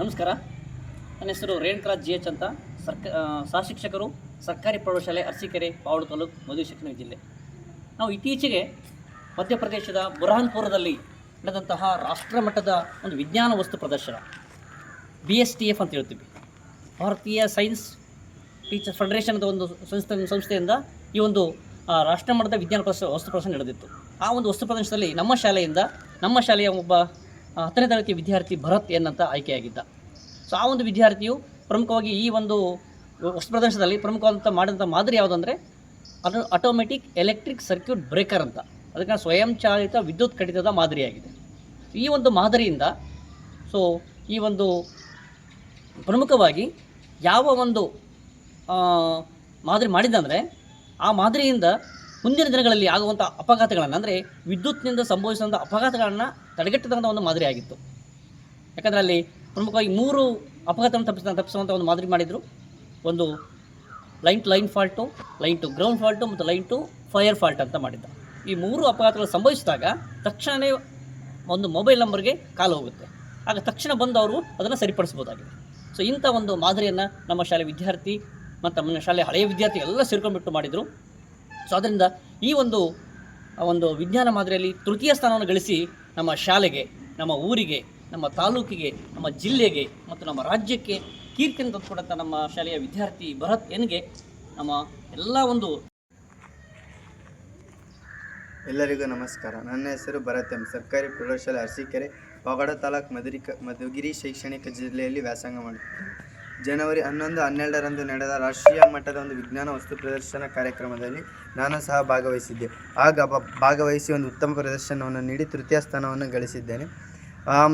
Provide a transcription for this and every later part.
ನಮಸ್ಕಾರ. ನನ್ನ ಹೆಸರು ರೇಣುಕರಾಜ್ ಜಿ ಎಚ್ ಅಂತ. ಸರ್ಕ ಸಹಶಿಕ್ಷಕರು ಸಹ ಶಿಕ್ಷಕರು ಸರ್ಕಾರಿ ಪ್ರೌಢಶಾಲೆ ಅರಸೀಕೆರೆ, ಪಾವಡು ತಾಲೂಕು ಮದುವೆ ಶಿಕ್ಷಣ ಜಿಲ್ಲೆ. ನಾವು ಇತ್ತೀಚೆಗೆ ಮಧ್ಯಪ್ರದೇಶದ ಬುರಹಾನ್ಪುರದಲ್ಲಿ ನಡೆದಂತಹ ರಾಷ್ಟ್ರಮಟ್ಟದ ಒಂದು ವಿಜ್ಞಾನ ವಸ್ತು ಪ್ರದರ್ಶನ, ಬಿ ಎಸ್ ಟಿ ಎಫ್ ಅಂತ ಹೇಳ್ತೀವಿ. ಭಾರತೀಯ ಸೈನ್ಸ್ ಟೀಚರ್ಸ್ ಫೆಡರೇಷನ್ದ ಒಂದು ಸಂಸ್ಥೆ, ಸಂಸ್ಥೆಯಿಂದ ಈ ಒಂದು ರಾಷ್ಟ್ರಮಟ್ಟದ ವಿಜ್ಞಾನ ಪ್ರದರ್ಶ ವಸ್ತು ಪ್ರದರ್ಶನ ನಡೆದಿತ್ತು. ಆ ಒಂದು ವಸ್ತು ಪ್ರದರ್ಶನದಲ್ಲಿ ನಮ್ಮ ಶಾಲೆಯಿಂದ, ನಮ್ಮ ಶಾಲೆಯ ಒಬ್ಬ ಹತ್ತನೇ ತರಗತಿ ವಿದ್ಯಾರ್ಥಿ ಭರತ್ ಎನ್ ಅಂತ ಆಯ್ಕೆಯಾಗಿದ್ದ. ಸೊ ಆ ಒಂದು ವಿದ್ಯಾರ್ಥಿಯು ಪ್ರಮುಖವಾಗಿ ಈ ಒಂದು ವಸ್ತು ಪ್ರದರ್ಶನದಲ್ಲಿ ಪ್ರಮುಖವಾದಂಥ ಮಾಡಿದಂಥ ಮಾದರಿ ಯಾವುದಂದರೆ, ಅದು ಆಟೋಮೆಟಿಕ್ ಎಲೆಕ್ಟ್ರಿಕ್ ಸರ್ಕ್ಯೂಟ್ ಬ್ರೇಕರ್ ಅಂತ. ಅದಕ್ಕೆ ಸ್ವಯಂಚಾಲಿತ ವಿದ್ಯುತ್ ಕಡಿತದ ಮಾದರಿಯಾಗಿದೆ. ಈ ಒಂದು ಮಾದರಿಯಿಂದ ಸೊ ಈ ಒಂದು ಪ್ರಮುಖವಾಗಿ ಯಾವ ಒಂದು ಮಾದರಿ ಮಾಡಿದಂದರೆ ಆ ಮಾದರಿಯಿಂದ ಮುಂದಿನ ದಿನಗಳಲ್ಲಿ ಆಗುವಂಥ ಅಪಘಾತಗಳನ್ನು, ಅಂದರೆ ವಿದ್ಯುತ್ನಿಂದ ಸಂಭವಿಸಿದಂಥ ಅಪಘಾತಗಳನ್ನು ತಡೆಗಟ್ಟಿದಂಥ ಒಂದು ಮಾದರಿಯಾಗಿತ್ತು ಯಾಕಂದರೆ ಅಲ್ಲಿ ಪ್ರಮುಖವಾಗಿ ಮೂರು ಅಪಘಾತವನ್ನು ತಪ್ಪಿಸ ತಪ್ಪಿಸುವಂಥ ಒಂದು ಮಾದರಿ ಮಾಡಿದರು. ಒಂದು line to line fault, line to ground fault ಮತ್ತು ಲೈನ್ ಟು ಫೈರ್ ಫಾಲ್ಟ್ ಅಂತ ಮಾಡಿದ್ದ. ಈ ಮೂರು ಅಪಘಾತಗಳು ಸಂಭವಿಸಿದಾಗ ತಕ್ಷಣವೇ ಒಂದು ಮೊಬೈಲ್ ನಂಬರ್ಗೆ ಕಾಲು ಹೋಗುತ್ತೆ. ಆಗ ತಕ್ಷಣ ಬಂದು ಅವರು ಅದನ್ನು ಸರಿಪಡಿಸ್ಬೋದಾಗಿದೆ ಸೊ ಇಂಥ ಒಂದು ಮಾದರಿಯನ್ನು ನಮ್ಮ ಶಾಲೆ ವಿದ್ಯಾರ್ಥಿ ಮತ್ತು ನಮ್ಮ ಶಾಲೆ ಹಳೆಯ ವಿದ್ಯಾರ್ಥಿ ಎಲ್ಲ ಸೇರ್ಕೊಂಡ್ಬಿಟ್ಟು ಮಾಡಿದರು. ಸೊ ಅದರಿಂದ ಈ ಒಂದು ಒಂದು ವಿಜ್ಞಾನ ಮಾದರಿಯಲ್ಲಿ ತೃತೀಯ ಸ್ಥಾನವನ್ನು ಗಳಿಸಿ ನಮ್ಮ ಶಾಲೆಗೆ, ನಮ್ಮ ಊರಿಗೆ, ನಮ್ಮ ತಾಲೂಕಿಗೆ, ನಮ್ಮ ಜಿಲ್ಲೆಗೆ ಮತ್ತು ನಮ್ಮ ರಾಜ್ಯಕ್ಕೆ ಕೀರ್ತಿಯನ್ನು ತಂದುಕೊಡಂಥ ನಮ್ಮ ಶಾಲೆಯ ವಿದ್ಯಾರ್ಥಿ ಭರತ್ ಎನ್ಗೆ ನಮ್ಮ ಎಲ್ಲ ಒಂದು ಎಲ್ಲರಿಗೂ ನಮಸ್ಕಾರ. ನನ್ನ ಹೆಸರು ಭರತ್ ಎಂ. ಸರ್ಕಾರಿ ಪ್ರೌಢಶಾಲೆ ಅರಸೀಕೆರೆ ಪಾವಗಡ ತಾಲೂಕು ಮಧುರಿಕ, ಮಧುಗಿರಿ ಶೈಕ್ಷಣಿಕ ಜಿಲ್ಲೆಯಲ್ಲಿ ವ್ಯಾಸಂಗ ಮಾಡುತ್ತಿದ್ದೇನೆ. ಜನವರಿ ಹನ್ನೊಂದು, ಹನ್ನೆರಡರಂದು ನಡೆದ ರಾಷ್ಟ್ರೀಯ ಮಟ್ಟದ ಒಂದು ವಿಜ್ಞಾನ ವಸ್ತು ಪ್ರದರ್ಶನ ಕಾರ್ಯಕ್ರಮದಲ್ಲಿ ನಾನು ಸಹ ಭಾಗವಹಿಸಿದ್ದೆ. ಆಗ ಭಾಗವಹಿಸಿ ಒಂದು ಉತ್ತಮ ಪ್ರದರ್ಶನವನ್ನು ನೀಡಿ ತೃತೀಯ ಸ್ಥಾನವನ್ನು ಗಳಿಸಿದ್ದೇನೆ.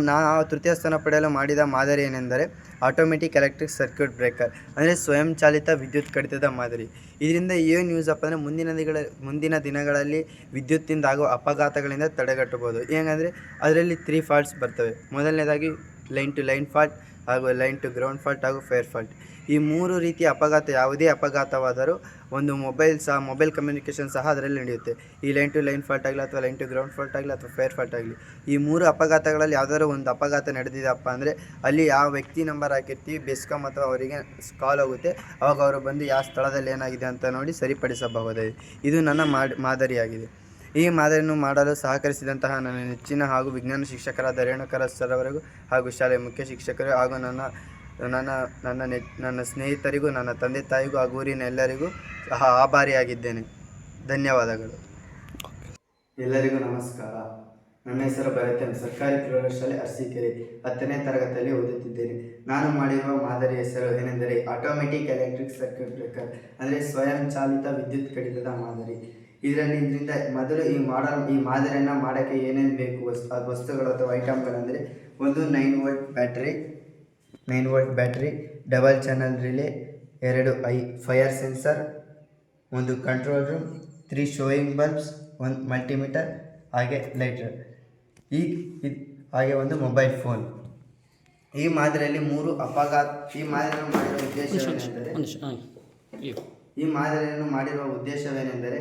ನಾನು ಆ ತೃತೀಯ ಸ್ಥಾನ ಪಡೆಯಲು ಮಾಡಿದ ಮಾದರಿ ಏನೆಂದರೆ ಆಟೋಮೆಟಿಕ್ ಎಲೆಕ್ಟ್ರಿಕ್ ಸರ್ಕ್ಯೂಟ್ ಬ್ರೇಕರ್, ಅಂದರೆ ಸ್ವಯಂಚಾಲಿತ ವಿದ್ಯುತ್ ಕಡಿತದ ಮಾದರಿ. ಇದರಿಂದ ಏನು ಯೂಸ್ ಅಪ್ಪ ಅಂದರೆ ಮುಂದಿನ ದಿನಗಳ, ಮುಂದಿನ ದಿನಗಳಲ್ಲಿ ವಿದ್ಯುತ್ತಿಂದ ಆಗುವ ಅಪಘಾತಗಳಿಂದ ತಡೆಗಟ್ಟಬಹುದು. ಹೇಗಂದರೆ ಅದರಲ್ಲಿ ತ್ರೀ ಫಾಲ್ಟ್ಸ್ ಬರ್ತವೆ. ಮೊದಲನೇದಾಗಿ ಲೈನ್ ಟು ಲೈನ್ ಫಾಲ್ಟ್ ಹಾಗೂ ಲೈನ್ ಟು ಗ್ರೌಂಡ್ ಫಾಲ್ಟ್ ಹಾಗೂ ಫೇರ್ ಫಾಲ್ಟ್. ಈ ಮೂರು ರೀತಿಯ ಅಪಘಾತ ಯಾವುದೇ ಅಪಘಾತವಾದರೂ ಒಂದು ಮೊಬೈಲ್ ಸಹ, ಮೊಬೈಲ್ ಕಮ್ಯುನಿಕೇಷನ್ ಸಹ ಅದರಲ್ಲಿ ನಡೆಯುತ್ತೆ. ಈ ಲೈನ್ ಟು ಲೈನ್ ಫಾಲ್ಟ್ ಆಗಲಿ ಅಥವಾ ಲೈನ್ ಟು ಗ್ರೌಂಡ್ ಫಾಲ್ಟ್ ಆಗಲಿ ಅಥವಾ ಫೇರ್ ಫಾಲ್ಟ್ ಆಗಲಿ, ಈ ಮೂರು ಅಪಘಾತಗಳಲ್ಲಿ ಯಾವುದಾದ್ರು ಒಂದು ಅಪಘಾತ ನಡೆದಿದೆಯಪ್ಪ ಅಂದರೆ ಅಲ್ಲಿ ಯಾವ ವ್ಯಕ್ತಿ ನಂಬರ್ ಹಾಕಿರ್ತೀವಿ ಬೆಸ್ಕಾಮ್ ಅಥವಾ ಅವರಿಗೆ ಕಾಲ್ ಹೋಗುತ್ತೆ. ಅವಾಗ ಅವರು ಬಂದು ಯಾವ ಸ್ಥಳದಲ್ಲಿ ಏನಾಗಿದೆ ಅಂತ ನೋಡಿ ಸರಿಪಡಿಸಬಹುದಾಗಿದೆ ಇದು ನನ್ನ ಮಾದರಿಯಾಗಿದೆ. ಈ ಮಾದರಿಯನ್ನು ಮಾಡಲು ಸಹಕರಿಸಿದಂತಹ ನನ್ನ ನೆಚ್ಚಿನ ಹಾಗೂ ವಿಜ್ಞಾನ ಶಿಕ್ಷಕರಾದ ರೇಣುಕರ ಸರ್ ಅವರಿಗೂ ಹಾಗೂ ಶಾಲೆಯ ಮುಖ್ಯ ಶಿಕ್ಷಕರು ಹಾಗೂ ನನ್ನ ನನ್ನ ನನ್ನ ನೆ ನನ್ನ ಸ್ನೇಹಿತರಿಗೂ, ನನ್ನ ತಂದೆ ತಾಯಿಗೂ ಹಾಗೂ ಊರಿನ ಎಲ್ಲರಿಗೂ ಸಹ ಆಭಾರಿಯಾಗಿದ್ದೇನೆ. ಧನ್ಯವಾದಗಳು. ಎಲ್ಲರಿಗೂ ನಮಸ್ಕಾರ. ನನ್ನ ಹೆಸರು ಭರತನ್ ಸರ್ಕಾರಿ ಪ್ರೌಢಶಾಲೆ ಅರಸೀಕೆರೆ ಹತ್ತನೇ ತರಗತಿಯಲ್ಲಿ ಓದುತ್ತಿದ್ದೇನೆ. ನಾನು ಮಾಡಿರುವ ಮಾದರಿ ಹೆಸರು ಏನೆಂದರೆ ಆಟೋಮೆಟಿಕ್ ಎಲೆಕ್ಟ್ರಿಕ್ ಸರ್ಕ್ಯೂಟ್ ಬ್ರೇಕರ್ ಅಂದರೆ ಸ್ವಯಂಚಾಲಿತ ವಿದ್ಯುತ್ ಕಡಿತದ ಮಾದರಿ. ಇದರಲ್ಲಿ ಇದರಿಂದ ಮೊದಲು ಈ ಮಾಡಲ್ ಈ ಮಾದರಿಯನ್ನು ಮಾಡೋಕ್ಕೆ ಏನೇನು ಬೇಕು? ವಸ್ತು ಅದು ವಸ್ತುಗಳು ಅಥವಾ ಐಟಮ್ಗಳಂದರೆ ಒಂದು nine volt battery nine volt battery double channel relay ಎರಡು ಐ ಫೈರ್ ಸೆನ್ಸರ್ ಒಂದು control room three showing bulbs ಒಂದು ಮಲ್ಟಿಮೀಟರ್ ಹಾಗೆ ಲೈಟರ್ ಈ ಇದ್- ಹಾಗೆ ಒಂದು ಮೊಬೈಲ್ ಫೋನ್ ಈ ಮಾದರಿಯಲ್ಲಿ ಮೂರು ಅಪಘಾತ ಈ ಮಾದರಿಯನ್ನು ಮಾಡಿರುವ ಉದ್ದೇಶವೇನೆಂದರೆ ಈ ಮಾದರಿಯನ್ನು ಮಾಡಿರುವ ಉದ್ದೇಶವೇನೆಂದರೆ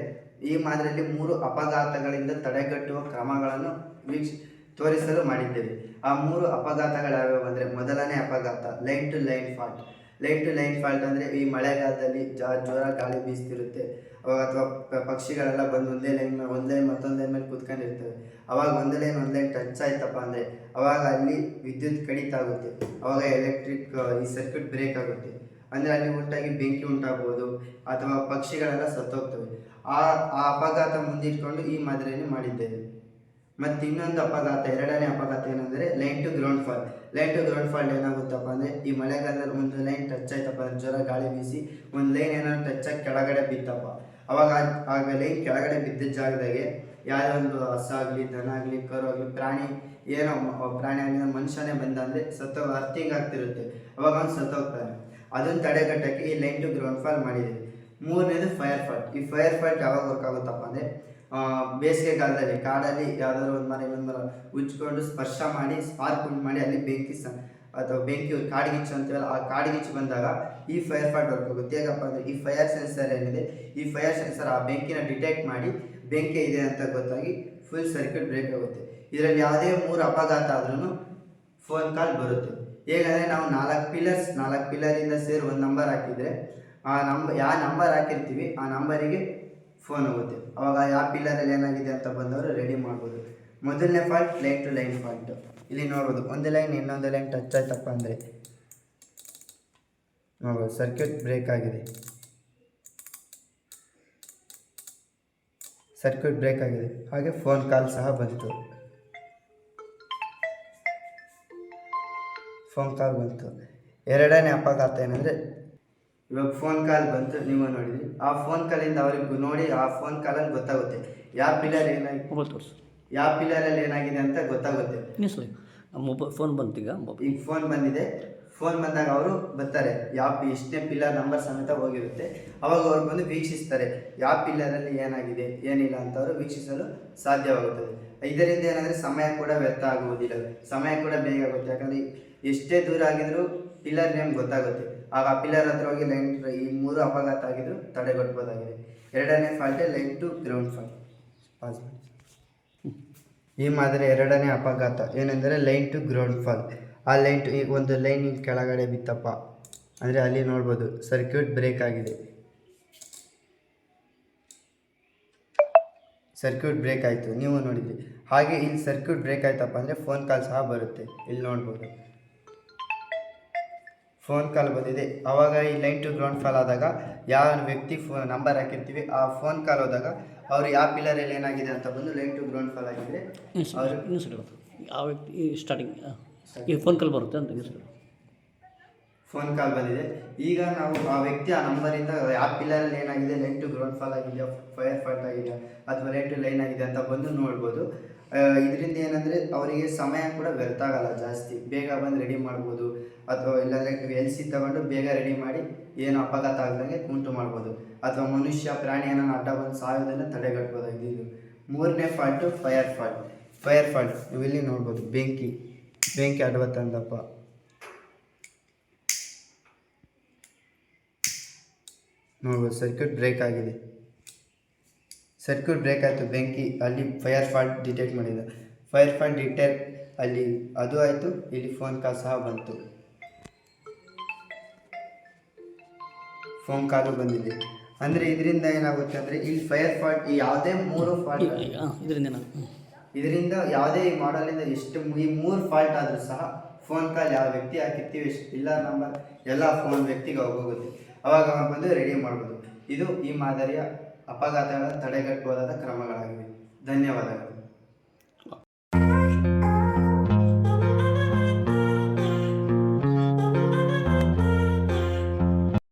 ಈ ಮಾದರಿಯಲ್ಲಿ ಮೂರು ಅಪಘಾತಗಳಿಂದ ತಡೆಗಟ್ಟುವ ಕ್ರಮಗಳನ್ನು ವೀಕ್ಷ, ತೋರಿಸಲು ಮಾಡಿದ್ದೇವೆ. ಆ ಮೂರು ಅಪಘಾತಗಳು ಯಾವ್ಯಾವು ಅಂದರೆ ಮೊದಲನೇ ಅಪಘಾತ, line to line fault. Line to line fault ಅಂದರೆ ಈ ಮಳೆಗಾಲದಲ್ಲಿ ಜೋರ ಗಾಳಿ ಬೀಸ್ತಿರುತ್ತೆ. ಅವಾಗ ಅಥವಾ ಪಕ್ಷಿಗಳೆಲ್ಲ ಬಂದು ಒಂದೇ ಲೈನ್ ಒಂದು ಲೈನ್ ಮತ್ತೊಂದು ಲೈನ್ ಮೇಲೆ ಕೂತ್ಕೊಂಡಿರ್ತವೆ. ಅವಾಗ ಒಂದು ಲೈನ್ ಒಂದು ಲೈನ್ ಟಚ್ ಆಯ್ತಪ್ಪ ಅಂದರೆ ಅವಾಗ ಅಲ್ಲಿ ವಿದ್ಯುತ್ ಕಡಿತ ಆಗುತ್ತೆ ಅವಾಗ ಎಲೆಕ್ಟ್ರಿಕ್ ಈ ಸರ್ಕ್ಯೂಟ್ ಬ್ರೇಕ್ ಆಗುತ್ತೆ. ಅಂದರೆ ಅಲ್ಲಿ ಉಂಟಾಗಿ ಬೆಂಕಿ ಉಂಟಾಗ್ಬೋದು ಅಥವಾ ಪಕ್ಷಿಗಳೆಲ್ಲ ಸತ್ತೋಗ್ತವೆ. ಆ ಆ ಅಪಘಾತ ಮುಂದಿಟ್ಕೊಂಡು ಈ ಮಾದರಿಯನ್ನು ಮಾಡಿದ್ದೇವೆ. ಮತ್ತು ಇನ್ನೊಂದು ಅಪಘಾತ, ಎರಡನೇ ಅಪಘಾತ ಏನಂದರೆ line to ground fault. Line to ground fault ಏನಾಗುತ್ತಪ್ಪ ಅಂದರೆ ಈ ಮಳೆಗಾಲದಲ್ಲಿ ಒಂದು ಲೈನ್ ಟಚ್ ಆಯ್ತಪ್ಪ ಅಂದ್ರೆ ಜ್ವರ, ಗಾಳಿ ಬೀಸಿ ಒಂದು ಲೈನ್ ಏನಾದ್ರು ಟಚ್ ಆಗಿ ಕೆಳಗಡೆ ಬಿತ್ತಪ್ಪ. ಅವಾಗ ಆಗ ಲೈನ್ ಕೆಳಗಡೆ ಬಿದ್ದ ಜಾಗದಾಗೆ ಯಾವುದೇ ಒಂದು ಆಗಲಿ, ದನ ಆಗಲಿ, ಕರು ಆಗಲಿ, ಪ್ರಾಣಿ ಏನೋ ಪ್ರಾಣಿ ಆಗಲಿ ಮನುಷ್ಯನೇ ಬಂದ ಅಂದರೆ ಸತ್ತ ಅರ್ಥಿಂಗ್ ಆಗ್ತಿರುತ್ತೆ. ಅವಾಗ ಅವ್ನು ಸತ್ತೋಗ್ತಾನೆ. ಅದನ್ನು ತಡೆಗಟ್ಟಕ್ಕೆ ಈ ಲೈನ್ ಟು ಗ್ರೌಂಡ್ ಫಾಲ್ ಮಾಡಿದ್ದೀವಿ. ಮೂರನೇದು ಫೈರ್ ಫೈಟ್ ಈ ಫೈರ್ ಫೈಟ್ ಯಾವಾಗ ವರ್ಕ್ ಆಗುತ್ತಪ್ಪ ಅಂದರೆ ಬೇಸಿಗೆ ಕಾಲದಲ್ಲಿ, ಕಾಡಲ್ಲಿ ಯಾವ್ದಾದ್ರು ಒಂದು ಮನೆ ಒಂದು ಮರ ಉಜ್ಕೊಂಡು ಸ್ಪರ್ಶ ಮಾಡಿ ಸ್ಪಾರ್ಕ್ ಉಂಟು ಮಾಡಿ ಅಲ್ಲಿ ಬೆಂಕಿ ಸ, ಅಥವಾ ಬೆಂಕಿ ಕಾಡ್ಗಿಚ್ಚು ಅಂತೀವಲ್ಲ, ಆ ಕಾಡ್ಗಿಚ್ಚು ಬಂದಾಗ ಈ ಫೈರ್ ಫೈಟ್ ವರ್ಕ್ ಆಗುತ್ತೆ. ಹೇಗಪ್ಪ ಅಂದರೆ, ಈ ಫೈರ್ ಸೆನ್ಸರ್ ಏನಿದೆ, ಈ ಫೈರ್ ಸೆನ್ಸರ್ ಆ ಬೆಂಕಿನ ಡಿಟೆಕ್ಟ್ ಮಾಡಿ ಬೆಂಕಿ ಇದೆ ಅಂತ ಗೊತ್ತಾಗಿ ಫುಲ್ ಸರ್ಕ್ಯೂಟ್ ಬ್ರೇಕ್ ಆಗುತ್ತೆ. ಇದರಲ್ಲಿ ಯಾವುದೇ ಮೂರು ಅಪಘಾತ ಆದ್ರೂ ಫೋನ್ ಕಾಲ್ ಬರುತ್ತೆ. ಹೇಗಂದರೆ ನಾವು ನಾಲ್ಕು ಪಿಲ್ಲರ್ಸ್ ನಾಲ್ಕು ಪಿಲ್ಲರಿಂದ ಸೇರಿ ಒಂದು ನಂಬರ್ ಹಾಕಿದರೆ ಆ ನಂಬ ಯಾವ ನಂಬರ್ ಹಾಕಿರ್ತೀವಿ, ಆ ನಂಬರಿಗೆ ಫೋನ್ ಹೋಗುತ್ತೆ. ಅವಾಗ ಯಾವ ಪಿಲ್ಲರಲ್ಲಿ ಏನಾಗಿದೆ ಅಂತ ಬಂದವರು ರೆಡಿ ಮಾಡ್ಬೋದು. ಮೊದಲನೇ fault line to line fault ಇಲ್ಲಿ ನೋಡ್ಬೋದು, ಒಂದು ಲೈನ್ ಇನ್ನೊಂದು ಲೈನ್ ಟಚ್ ಆಯ್ತಪ್ಪ ಅಂದರೆ. ನೋಡ್ಬೋದು ಸರ್ಕ್ಯೂಟ್ ಬ್ರೇಕ್ ಆಗಿದೆ. ಸರ್ಕ್ಯೂಟ್ ಬ್ರೇಕ್ ಆಗಿದೆ. ಹಾಗೆ ಫೋನ್ ಕಾಲ್ ಸಹ ಬಂತು. ಫೋನ್ ಕಾಲ್ ಬಂತು. ಎರಡನೇ ಅಪಘಾತ ಏನಂದರೆ ಇವಾಗ ಫೋನ್ ಕಾಲ್ ಬಂತು ನೀವು ನೋಡಿದ್ರಿ. ಆ ಫೋನ್ ಕಾಲಿಂದ ಅವ್ರಿಗೆ ನೋಡಿ ಆ ಫೋನ್ ಕಾಲಲ್ಲಿ ಗೊತ್ತಾಗುತ್ತೆ. ಯಾವ ಪಿಲ್ಲರ್ ಏನಾಗಿ ಮೊಬೈಲ್ ತೋರಿಸು. ಯಾವ ಪಿಲ್ಲರಲ್ಲಿ ಏನಾಗಿದೆ ಅಂತ ಗೊತ್ತಾಗುತ್ತೆ. ಮೊಬೈಲ್ ಫೋನ್ ಬಂತು ಈಗ ಈಗ ಫೋನ್ ಬಂದಿದೆ. ಫೋನ್ ಬಂದಾಗ ಅವರು ಬರ್ತಾರೆ. ಯಾವ ಪಿ ಎಷ್ಟನೇ ಪಿಲ್ಲರ್ ನಂಬರ್ ಸಮೇತ ಹೋಗಿರುತ್ತೆ. ಅವಾಗ ಅವ್ರು ಬಂದು ವೀಕ್ಷಿಸ್ತಾರೆ. ಯಾವ ಪಿಲ್ಲರಲ್ಲಿ ಏನಾಗಿದೆ ಏನಿಲ್ಲ ಅಂತ ಅವರು ವೀಕ್ಷಿಸಲು ಸಾಧ್ಯವಾಗುತ್ತದೆ. ಇದರಿಂದ ಏನಂದರೆ ಸಮಯ ಕೂಡ ವ್ಯರ್ಥ ಆಗುವುದಿಲ್ಲ. ಸಮಯ ಕೂಡ ಬೇಗ ಆಗುತ್ತೆ. ಯಾಕಂದರೆ ಎಷ್ಟೇ ದೂರ ಆಗಿದ್ರು ಪಿಲ್ಲರ್ ನೇಮ್ ಗೊತ್ತಾಗುತ್ತೆ. ಆಗ ಪಿಲ್ಲರ್ ಹತ್ರ ಹೋಗಿ ಲೈನ್ ಈ ಮೂರು ಅಪಘಾತ ಆಗಿದ್ರು ತಡೆಗಟ್ಟಬಹುದಾಗಿದೆ ಎರಡನೇ ಫಾಲ್ಟೇ ಲೈನ್ ಟು ಗ್ರೌಂಡ್ ಫಾಲ್ಟ್ ಈ ಮಾದರಿ ಎರಡನೇ ಅಪಘಾತ ಏನೆಂದರೆ ಲೈನ್ ಟು ಗ್ರೌಂಡ್ ಫಾಲ್ ಆ ಲೈನ್ ಟು ಈಗ ಒಂದು ಲೈನ್ ಕೆಳಗಡೆ ಬಿತ್ತಪ್ಪ. ಅಂದರೆ ಅಲ್ಲಿ ನೋಡ್ಬೋದು ಸರ್ಕ್ಯೂಟ್ ಬ್ರೇಕ್ ಆಗಿದೆ. ಸರ್ಕ್ಯೂಟ್ ಬ್ರೇಕ್ ಆಯಿತು. ನೀವು ನೋಡಿದ್ರಿ. ಹಾಗೆ ಇಲ್ಲಿ ಸರ್ಕ್ಯೂಟ್ ಬ್ರೇಕ್ ಆಯ್ತಪ್ಪ ಅಂದರೆ ಫೋನ್ ಕಾಲ್ ಸಹ ಬರುತ್ತೆ. ಇಲ್ಲಿ ನೋಡ್ಬೋದು. ಫೋನ್ ಕಾಲ್ ಬಂದಿದೆ. ಆವಾಗ ಈ ಲೈನ್ ಟು ಗ್ರೌಂಡ್ ಫಾಲ್ ಆದಾಗ ಯಾವ ವ್ಯಕ್ತಿ ಫೋನ್ ನಂಬರ್ ಹಾಕಿರ್ತೀವಿ ಆ ಫೋನ್ ಕಾಲ್ ಹೋದಾಗ ಅವರು ಯಾವ ಪಿಲ್ಲರಲ್ಲಿ ಏನಾಗಿದೆ ಅಂತ ಬಂದು ಲೈನ್ ಟು ಗ್ರೌಂಡ್ ಫಾಲ್ ಆಗಿದ್ರೆ ಇನ್ನೊಂದು ಇನ್ನೊಂದು ಆ ವ್ಯಕ್ತಿ ಸ್ಟಾರ್ಟಿಂಗ್ ಈ ಫೋನ್ ಕಾಲ್ ಬರುತ್ತೆ ಅಂತ ಫೋನ್ ಕಾಲ್ ಬಂದಿದೆ. ಈಗ ನಾವು ಆ ವ್ಯಕ್ತಿ ಆ ನಂಬರಿಂದ ಯಾವ ಪಿಲ್ಲರಲ್ಲಿ ಏನಾಗಿದೆ ಲೈನ್ ಟು ಗ್ರೌಂಡ್ ಫಾಲ್ ಆಗಿದೆಯಾ ಫೈರ್ ಫಾಲ್ಟ್ ಆಗಿದೆಯಾ ಅಥವಾ ಲೈನ್ ಟು ಲೈನ್ ಆಗಿದೆ ಅಂತ ಬಂದು ನೋಡ್ಬೋದು. ಇದರಿಂದ ಏನಂದರೆ ಅವರಿಗೆ ಸಮಯ ಕೂಡ ವ್ಯರ್ಥ ಆಗಲ್ಲ ಜಾಸ್ತಿ. ಬೇಗ ಬಂದು ರೆಡಿ ಮಾಡ್ಬೋದು. ಅಥವಾ ಇಲ್ಲಾಂದರೆ ಎಲ್ ಸಿ ತಗೊಂಡು ಬೇಗ ರೆಡಿ ಮಾಡಿ ಏನು ಅಪಘಾತ ಆಗ್ದಂಗೆ ಉಂಟು ಮಾಡ್ಬೋದು. ಅಥವಾ ಮನುಷ್ಯ ಪ್ರಾಣಿ ಏನೋ ಅಡ್ಡ ಬಂದು ಸಾಯೋದನ್ನು ತಡೆಗಟ್ಬೋದು ಇದು ಮೂರನೇ fault fire fault fire fault ನೀವಿಲ್ಲಿ ನೋಡ್ಬೋದು. ಬೆಂಕಿ. ಬೆಂಕಿ ಅಡ್ವತ್ತಂದಪ್ಪ. ನೋಡ್ಬೋದು ಸರ್ಕ್ಯೂಟ್ ಬ್ರೇಕ್ ಆಗಿದೆ. ಸರ್ಕ್ಯೂಟ್ ಬ್ರೇಕ್ ಆಯಿತು. ಬೆಂಕಿ ಅಲ್ಲಿ ಫೈರ್ ಫಾಲ್ಟ್ ಡಿಟೆಕ್ಟ್ ಮಾಡಿದ. ಫೈರ್ ಫಾಲ್ಟ್ ಡಿಟೆಕ್ಟ್ ಅಲ್ಲಿ ಅದು ಆಯಿತು. ಇಲ್ಲಿ ಫೋನ್ ಕಾಲ್ ಸಹ ಬಂತು. ಫೋನ್ ಕಾಲು ಬಂದಿದೆ. ಅಂದರೆ ಇದರಿಂದ ಏನಾಗುತ್ತೆ ಅಂದರೆ ಇಲ್ಲಿ ಫೈರ್ ಫಾಲ್ಟ್ ಈ ಯಾವುದೇ ಮೂರು ಫಾಲ್ಟ್ ಇದರಿಂದ ಇದರಿಂದ ಯಾವುದೇ ಈ ಮಾಡಲಿಂದ ಎಷ್ಟು ಈ ಮೂರು ಫಾಲ್ಟ್ ಆದರೂ ಸಹ ಫೋನ್ ಕಾಲ್ ಯಾವ ವ್ಯಕ್ತಿ ಹಾಕಿರ್ತೀವಿ ಎಷ್ಟು ಇಲ್ಲ ನಂಬರ್ ಎಲ್ಲ ಫೋನ್ ವ್ಯಕ್ತಿಗೆ ಹೋಗೋಗುತ್ತೆ. ಅವಾಗ ಅವ್ರು ಬಂದು ರೆಡಿ ಮಾಡ್ಬೋದು. ಇದು ಈ ಮಾದರಿಯ ಅಪಘಾತಗಳ ತಡೆಗಟ್ಟುವುದಾದ ಕ್ರಮಗಳಾಗಿವೆ. ಧನ್ಯವಾದಗಳು.